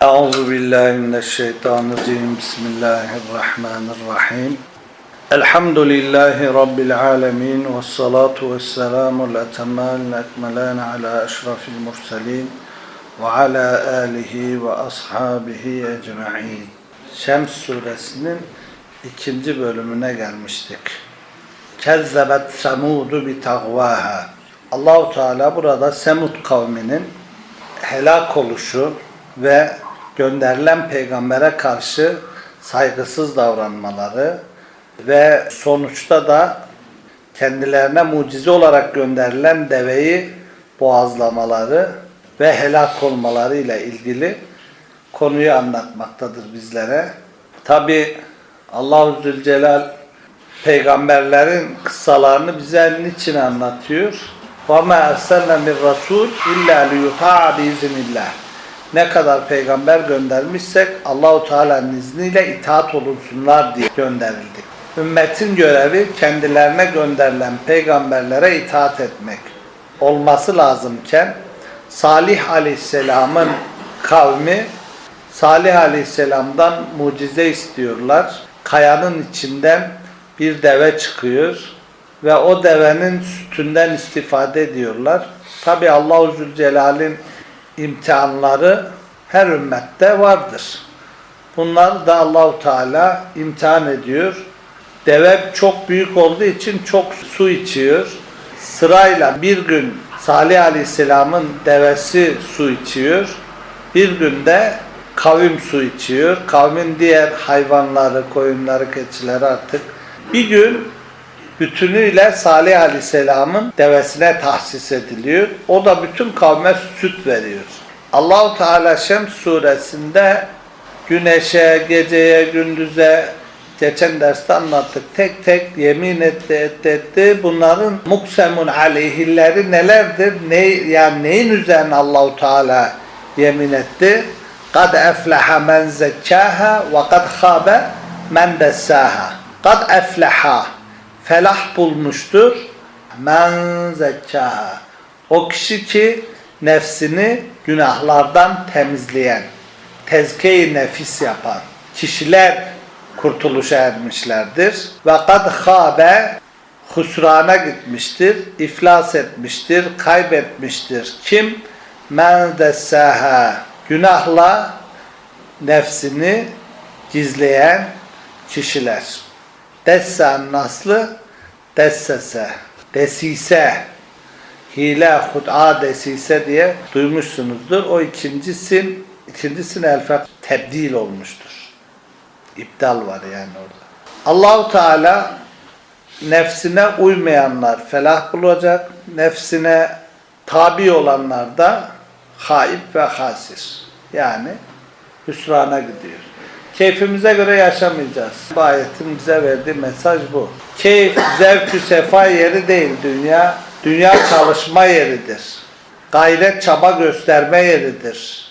Euzu billahi mineşşeytanirracim. Bismillahirrahmanirrahim. Elhamdülillahi rabbil alamin ve salatu vesselamul etemel ekmelen ala eşrafil murselin ve ala alihi ve ashabihi ecmaîn. Şems suresinin ikinci bölümüne gelmiştik. Kezzebet semudu bi tagvaha. Allahu Teala burada Semud kavminin helak oluşu ve gönderilen peygambere karşı saygısız davranmaları ve sonuçta da kendilerine mucize olarak gönderilen deveyi boğazlamaları ve helak olmaları ile ilgili konuyu anlatmaktadır bizlere. Tabi Allahu Zülcelal peygamberlerin kıssalarını bize niçin anlatıyor? وَمَا أَرْسَلْنَا مِنْ رَسُولٍ اِلَّا لِيُطَاعَ بِاِذْنِ اللّٰهِ ne kadar peygamber göndermişsek Allahu Teala'nın izniyle itaat olunsunlar diye gönderildik. Ümmetin görevi kendilerine gönderilen peygamberlere itaat etmek olması lazımken Salih Aleyhisselam'ın kavmi Salih Aleyhisselam'dan mucize istiyorlar. Kayanın içinden bir deve çıkıyor ve o devenin sütünden istifade ediyorlar. Tabi Allah-u Zülcelal'in imtihanları her ümmette vardır. Bunlar da Allahu Teala imtihan ediyor. Deve çok büyük olduğu için çok su içiyor. Sırayla bir gün Salih Aleyhisselam'ın devesi su içiyor. Bir günde kavim su içiyor. Kavmin diğer hayvanları, koyunları, keçileri artık. Bir gün bütünüyle Salih Aleyhisselam'ın devesine tahsis ediliyor. O da bütün kavme süt veriyor. Allahu Teala Şems suresinde güneşe, geceye, gündüze geçen derste anlattık. Tek tek yemin etti, etti, etti. Bunların muksemun aleyhilleri nelerdir? Ne, yani neyin üzerine Allahu Teala yemin etti? Kad efleha men zekkaha ve kad khabe men dessaha. Kad efleha felah bulmuştur. Men zekkaha. O kişi ki nefsini günahlardan temizleyen, tezke-i nefis yapan kişiler kurtuluşa ermişlerdir. Ve kad khabe husrana gitmiştir, iflas etmiştir, kaybetmiştir. Kim? Men dessaha. Günahla nefsini gizleyen kişiler. Dessan naslı dessese, desise, hile, hud'a desise diye duymuşsunuzdur. O ikincisin, ikincisin elfe tebdil olmuştur. İptal var yani orada. Allahu Teala nefsine uymayanlar felah bulacak, nefsine tabi olanlar da haib ve hasir. Yani hüsrana gidiyor. Keyfimize göre yaşamayacağız. Bu ayetin bize verdiği mesaj bu. Keyif, zevk sefa yeri değil dünya. Dünya çalışma yeridir. Gayret, çaba gösterme yeridir.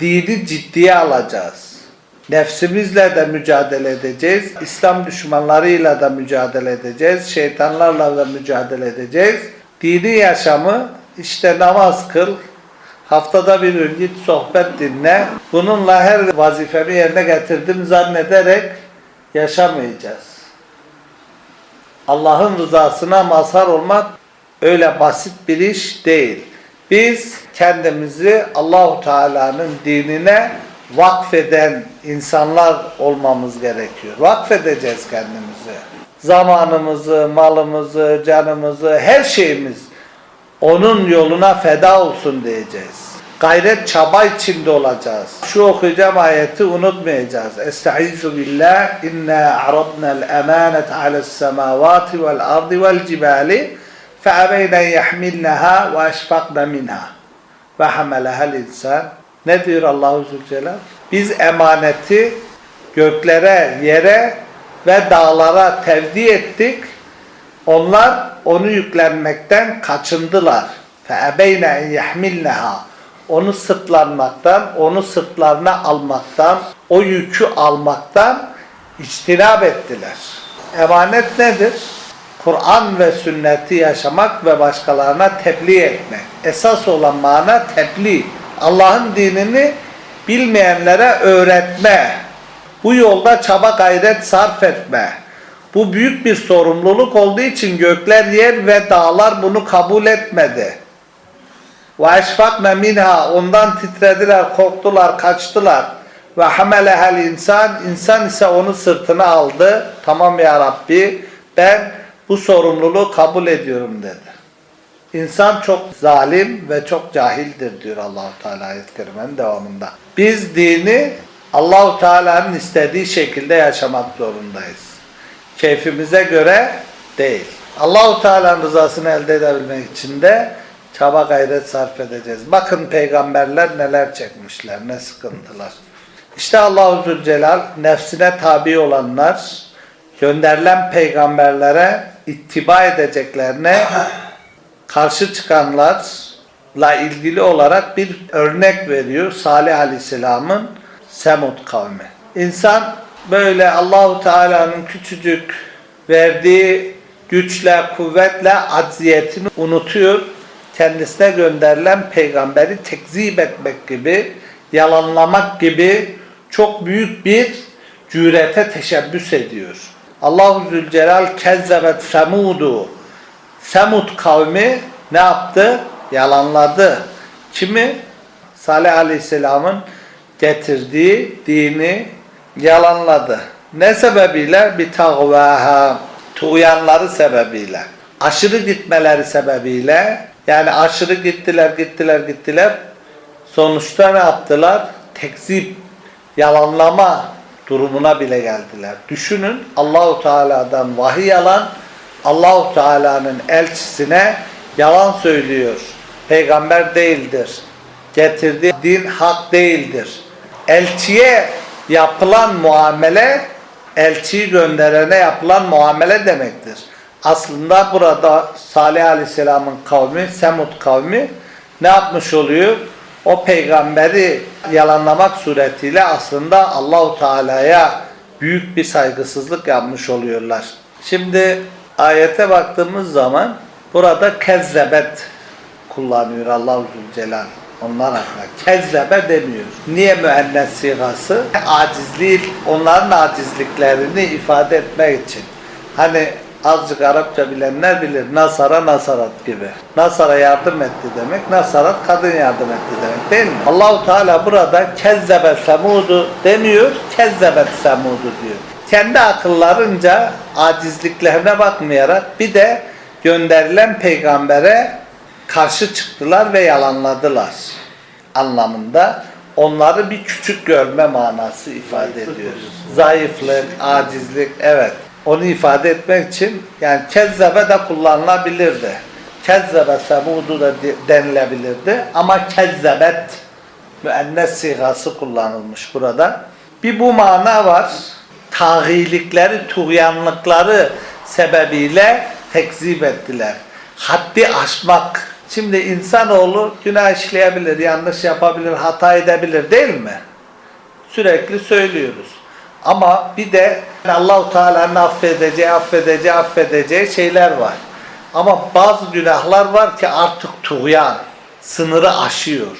Dini ciddiye alacağız. Nefsimizle de mücadele edeceğiz. İslam düşmanlarıyla da mücadele edeceğiz. Şeytanlarla da mücadele edeceğiz. Dini yaşamı işte namaz kıl, Haftada bir gün git sohbet dinle. Bununla her vazifemi yerine getirdim zannederek yaşamayacağız. Allah'ın rızasına mazhar olmak öyle basit bir iş değil. Biz kendimizi Allahu Teala'nın dinine vakfeden insanlar olmamız gerekiyor. Vakfedeceğiz kendimizi. Zamanımızı, malımızı, canımızı, her şeyimiz onun yoluna feda olsun diyeceğiz. Gayret çaba içinde olacağız. Şu okuyacağım ayeti unutmayacağız. Estaizu billah inna aradna'l emanet ale's semavati vel ardi vel cibali fe'abeyna yahmilnaha ve eşfakna minha ve hamalaha'l insan. Ne diyor Allahu Zülcelal? Biz emaneti göklere, yere ve dağlara tevdi ettik. Onlar onu yüklenmekten kaçındılar. فَاَبَيْنَ اَنْ يَحْمِلْنَهَا Onu sırtlanmaktan, onu sırtlarına almaktan, o yükü almaktan içtinab ettiler. Emanet nedir? Kur'an ve sünneti yaşamak ve başkalarına tebliğ etmek. Esas olan mana tebliğ. Allah'ın dinini bilmeyenlere öğretme, bu yolda çaba gayret sarf etme. Bu büyük bir sorumluluk olduğu için gökler, yer ve dağlar bunu kabul etmedi. Ve eşfakne minha ondan titrediler, korktular, kaçtılar. Ve hamelehel insan insan ise onu sırtına aldı. Tamam ya Rabbi ben bu sorumluluğu kabul ediyorum dedi. İnsan çok zalim ve çok cahildir diyor Allahu Teala ayet-i kerimenin devamında. Biz dini Allahu Teala'nın istediği şekilde yaşamak zorundayız. Keyfimize göre değil. Allahu Teala'nın rızasını elde edebilmek için de çaba gayret sarf edeceğiz. Bakın peygamberler neler çekmişler, ne sıkıntılar. İşte Allahu Zülcelal nefsine tabi olanlar gönderilen peygamberlere ittiba edeceklerine karşı çıkanlarla ilgili olarak bir örnek veriyor Salih Aleyhisselam'ın Semud kavmi. İnsan böyle Allahu Teala'nın küçücük verdiği güçle, kuvvetle acziyetini unutuyor. Kendisine gönderilen peygamberi tekzip etmek gibi, yalanlamak gibi çok büyük bir cürete teşebbüs ediyor. Allahu Zülcelal kezzebet semudu Semud kavmi ne yaptı? Yalanladı. Kimi? Salih Aleyhisselam'ın getirdiği dini yalanladı. Ne sebebiyle? Bir tağvaha, tuğyanları sebebiyle. Aşırı gitmeleri sebebiyle, yani aşırı gittiler, gittiler, gittiler. Sonuçta ne yaptılar? Tekzip, yalanlama durumuna bile geldiler. Düşünün Allahu Teala'dan vahiy alan Allahu Teala'nın elçisine yalan söylüyor. Peygamber değildir. Getirdiği din hak değildir. Elçiye yapılan muamele elçiyi gönderene yapılan muamele demektir. Aslında burada Salih Aleyhisselam'ın kavmi, Semud kavmi ne yapmış oluyor? O peygamberi yalanlamak suretiyle aslında Allahu Teala'ya büyük bir saygısızlık yapmış oluyorlar. Şimdi ayete baktığımız zaman burada kezzebet kullanıyor Allahu Zülcelal. Onlar hakkında. Kezzebe demiyor. Niye müennes sigası? Acizliği, onların acizliklerini ifade etmek için. Hani azıcık Arapça bilenler bilir. Nasara nasarat gibi. Nasara yardım etti demek. Nasarat kadın yardım etti demek değil mi? Allahu Teala burada kezzebe semudu demiyor. Kezzebet semudu diyor. Kendi akıllarınca acizliklerine bakmayarak bir de gönderilen peygambere karşı çıktılar ve yalanladılar anlamında onları bir küçük görme manası ifade ediyor. Zayıflık, acizlik, evet. Onu ifade etmek için yani kezzebe de kullanılabilirdi. Kezzebe semudu da de- denilebilirdi ama kezzebet müennes sigası kullanılmış burada. Bir bu mana var. Tağilikleri, tuğyanlıkları sebebiyle tekzip ettiler. Haddi aşmak. Şimdi insanoğlu günah işleyebilir, yanlış yapabilir, hata edebilir değil mi? Sürekli söylüyoruz. Ama bir de Allahu Teala'nın affedeceği, affedeceği, affedeceği şeyler var. Ama bazı günahlar var ki artık tuğyan, sınırı aşıyor.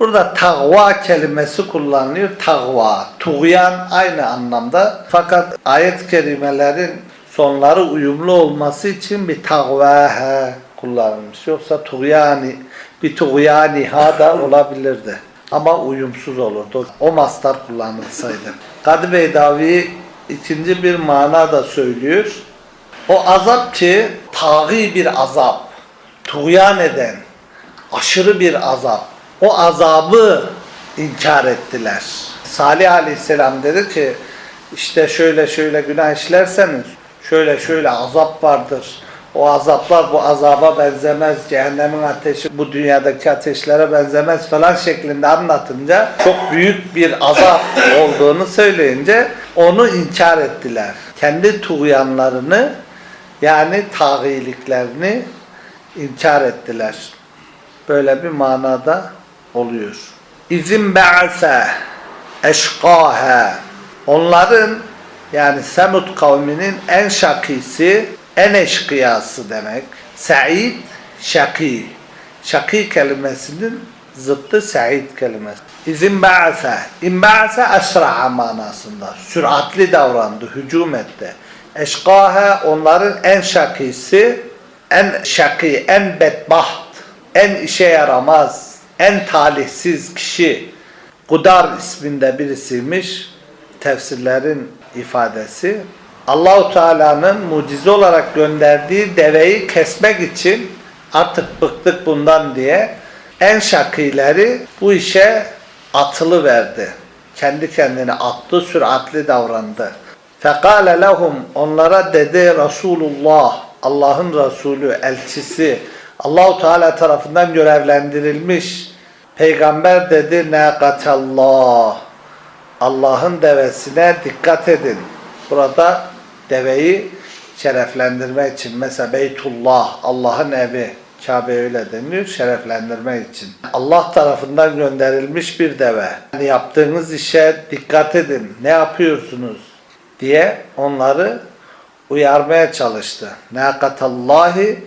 Burada tagva kelimesi kullanılıyor. Tagva, tuğyan aynı anlamda. Fakat ayet-i kerimelerin sonları uyumlu olması için bir tagvaha kullanılmış. Yoksa tuğyani, bir tuğyaniha da olabilirdi. Ama uyumsuz olurdu. O mastar kullanılsaydı. Kadı Beydavi ikinci bir mana da söylüyor. O azap ki taği bir azap, tuğyan eden, aşırı bir azap. O azabı inkar ettiler. Salih Aleyhisselam dedi ki işte şöyle şöyle günah işlerseniz şöyle şöyle azap vardır. O azaplar bu azaba benzemez. Cehennemin ateşi bu dünyadaki ateşlere benzemez falan şeklinde anlatınca çok büyük bir azap olduğunu söyleyince onu inkar ettiler. Kendi tuğyanlarını yani tağiliklerini inkar ettiler. Böyle bir manada oluyor. İzin be'ase eşkâhe Onların yani Semud kavminin en şakisi, en eşkıyası demek. Sa'id, şaki. Şaki kelimesinin zıttı sa'id kelimesi. İzin ba'ase. İmba'ase esra'a manasında. Süratli davrandı, hücum etti. Eşkahe onların en şakisi, en şaki, en bedbaht, en işe yaramaz, en talihsiz kişi. Kudar isminde birisiymiş. Tefsirlerin ifadesi. Allahu Teala'nın mucize olarak gönderdiği deveyi kesmek için artık bıktık bundan diye en şakileri bu işe atılı verdi. Kendi kendine attı, süratli davrandı. Fekale lehum onlara dedi Resulullah, Allah'ın Resulü, elçisi, Allahu Teala tarafından görevlendirilmiş peygamber dedi nakatallah. Allah'ın devesine dikkat edin. Burada deveyi şereflendirme için mesela Beytullah, Allah'ın evi, Kabe öyle deniyor, şereflendirme için. Allah tarafından gönderilmiş bir deve. Yani yaptığınız işe dikkat edin, ne yapıyorsunuz diye onları uyarmaya çalıştı. Nakatallahi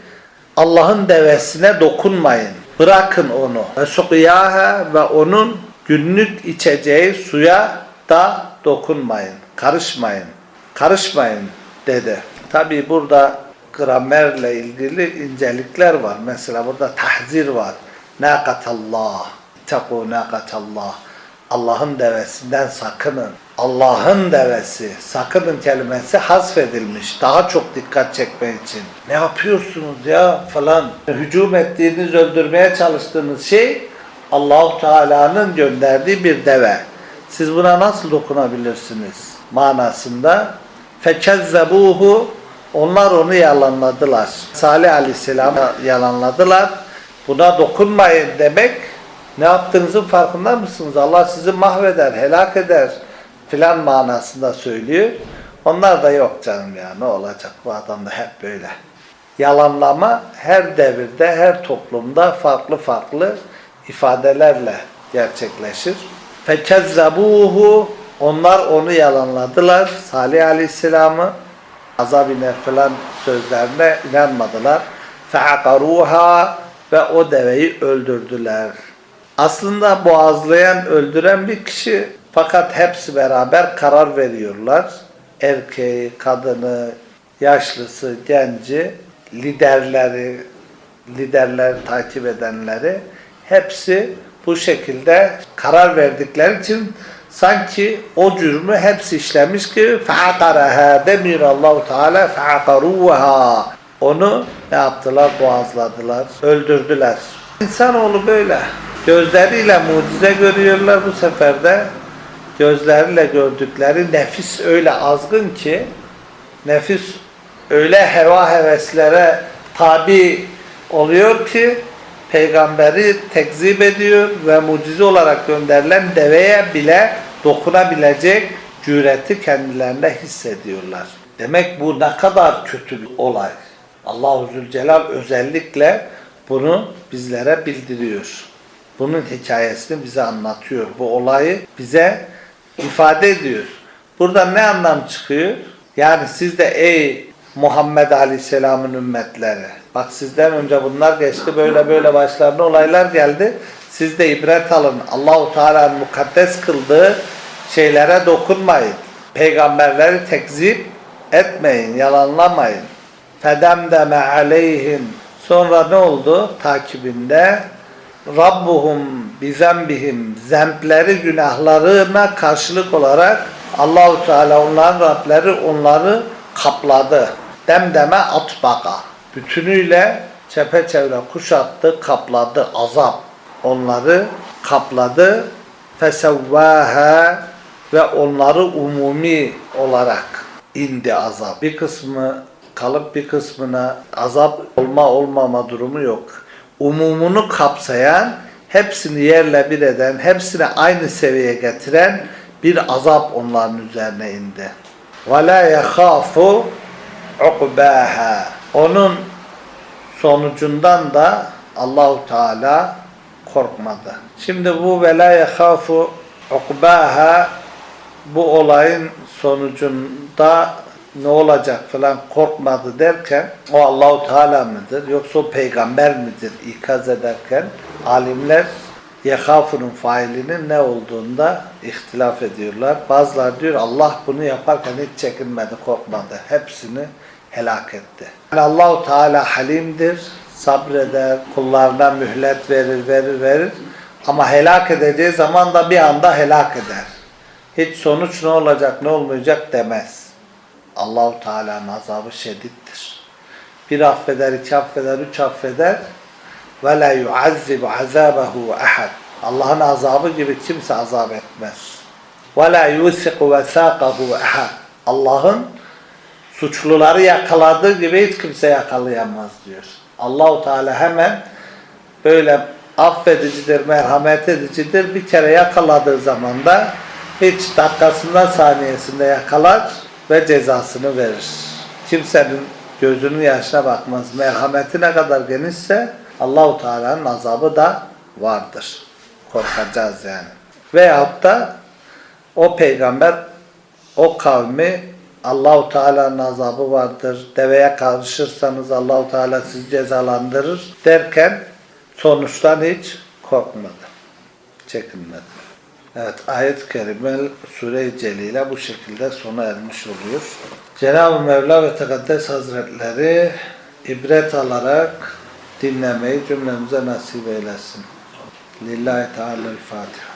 Allah'ın devesine dokunmayın. Bırakın onu. Ve suqiyaha ve onun günlük içeceği suya da dokunmayın. Karışmayın. Karışmayın dedi. Tabi burada gramerle ilgili incelikler var. Mesela burada tahzir var. Nakatallah. Teku nakatallah. Allah'ın devesinden sakının. Allah'ın devesi, sakının kelimesi hasfedilmiş. Daha çok dikkat çekmek için. Ne yapıyorsunuz ya falan. Hücum ettiğiniz, öldürmeye çalıştığınız şey Allahu Teala'nın gönderdiği bir deve. Siz buna nasıl dokunabilirsiniz? Manasında fekezzebuhu onlar onu yalanladılar. Salih Aleyhisselam yalanladılar. Buna dokunmayın demek ne yaptığınızın farkında mısınız? Allah sizi mahveder, helak eder filan manasında söylüyor. Onlar da yok canım ya ne olacak bu adam da hep böyle. Yalanlama her devirde, her toplumda farklı farklı ifadelerle gerçekleşir. Fekezzebuhu onlar onu yalanladılar. Salih Aleyhisselam'ı azab iner filan sözlerine inanmadılar. Feakaruha ve o deveyi öldürdüler. Aslında boğazlayan, öldüren bir kişi fakat hepsi beraber karar veriyorlar. Erkeği, kadını, yaşlısı, genci, liderleri, liderleri takip edenleri hepsi bu şekilde karar verdikleri için sanki o cürmü hepsi işlemiş ki fe'akaraha demir Allahu Teala fe'akaruha onu ne yaptılar? Boğazladılar, öldürdüler. İnsanoğlu böyle. Gözleriyle mucize görüyorlar bu sefer de. Gözleriyle gördükleri nefis öyle azgın ki nefis öyle heva heveslere tabi oluyor ki peygamberi tekzip ediyor ve mucize olarak gönderilen deveye bile dokunabilecek cüreti kendilerinde hissediyorlar. Demek bu ne kadar kötü bir olay. Allahu Zülcelal özellikle bunu bizlere bildiriyor. Bunun hikayesini bize anlatıyor. Bu olayı bize ifade ediyor. Burada ne anlam çıkıyor? Yani siz de ey Muhammed Aleyhisselam'ın ümmetleri. Bak sizden önce bunlar geçti. Böyle böyle başlarına olaylar geldi. Siz de ibret alın. Allahu Teala'nın mukaddes kıldığı şeylere dokunmayın. Peygamberleri tekzip etmeyin, yalanlamayın. Fedemdeme aleyhim. Sonra ne oldu? Takibinde Rabbuhum bizembihim zempleri günahlarına karşılık olarak Allahu Teala onların Rableri onları kapladı. Demdeme atbaka Bütünüyle çepeçevre kuşattı, kapladı azap. Onları kapladı. Fesevvaha ve onları umumi olarak indi azap. Bir kısmı kalıp bir kısmına azap olma olmama durumu yok. Umumunu kapsayan, hepsini yerle bir eden, hepsini aynı seviyeye getiren bir azap onların üzerine indi. وَلَا يَخَافُ عُقْبَاهَا onun sonucundan da Allahu Teala korkmadı. Şimdi bu vela yahafu ukbaha bu olayın sonucunda ne olacak falan korkmadı derken o Allahu Teala mıdır yoksa o peygamber midir ikaz ederken alimler yekafunun failinin ne olduğunda ihtilaf ediyorlar. Bazılar diyor Allah bunu yaparken hiç çekinmedi, korkmadı. Hepsini helak etti. Yani Allahu Teala halimdir, sabreder, kullarına mühlet verir, verir, verir. Ama helak edeceği zaman da bir anda helak eder. Hiç sonuç ne olacak, ne olmayacak demez. Allahu Teala'nın azabı şedittir. Bir affeder, iki affeder, üç affeder. Ve la yuazzibu azabehu ahad. Allah'ın azabı gibi kimse azap etmez. Ve la yusiku vesaqahu ahad. Allah'ın suçluları yakaladığı gibi hiç kimse yakalayamaz diyor. Allahu Teala hemen böyle affedicidir, merhamet edicidir. Bir kere yakaladığı zaman da hiç dakikasında saniyesinde yakalar ve cezasını verir. Kimsenin gözünün yaşına bakmaz. Merhameti ne kadar genişse Allahu Teala'nın azabı da vardır. Korkacağız yani. Veyahut da o peygamber o kavmi Allahu Teala'nın azabı vardır. Deveye karışırsanız Allahu Teala sizi cezalandırır derken sonuçtan hiç korkmadı. Çekinmedi. Evet ayet-i kerime Sure-i Celile bu şekilde sona ermiş oluyor. Cenab-ı Mevla ve Tekaddes Hazretleri ibret alarak dinlemeyi cümlemize nasip eylesin. Lillahi Teala'l-Fatiha.